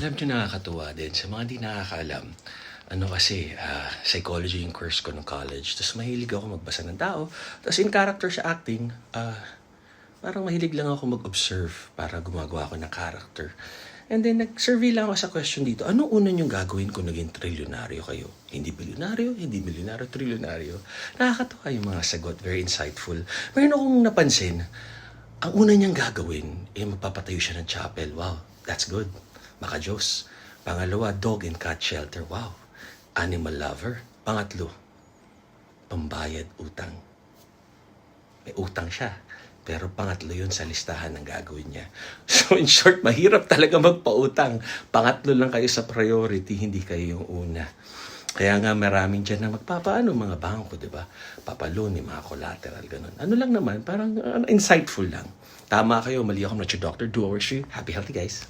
Alam nyo, nakakatuwa din. Sa mga di nakakaalam, ano kasi, ah, psychology yung course ko ng college. Tapos mahilig ako magbasa ng tao. Tapos in character sa acting, ah, parang mahilig lang ako mag-observe para gumagawa ako ng character. And then, nag-survey lang ako sa question dito. Anong una niyong gagawin kung naging trilyonaryo kayo? Hindi bilyonaryo, hindi milyonaryo, trilyonaryo. Nakakatawa yung mga sagot. Very insightful. Mayroon akong napansin, ang una niyang gagawin, eh magpapatayo siya ng chapel. Wow, that's good. Maka Diyos. Pangalawa, dog and cat shelter. Wow. Animal lover. Pangatlo, pambayad utang. May utang siya. Pero pangatlo yun sa listahan ng gagawin niya. So in short, mahirap talaga magpautang. Pangatlo lang kayo sa priority, hindi kayo yung una. Kaya nga maraming dyan na magpapaano mga bangko, di ba? Papaloan, may mga collateral, ganun. Ano lang naman, parang uh, insightful lang. Tama kayo, mali ako, I'm not your doctor. Do over you. Happy, healthy guys.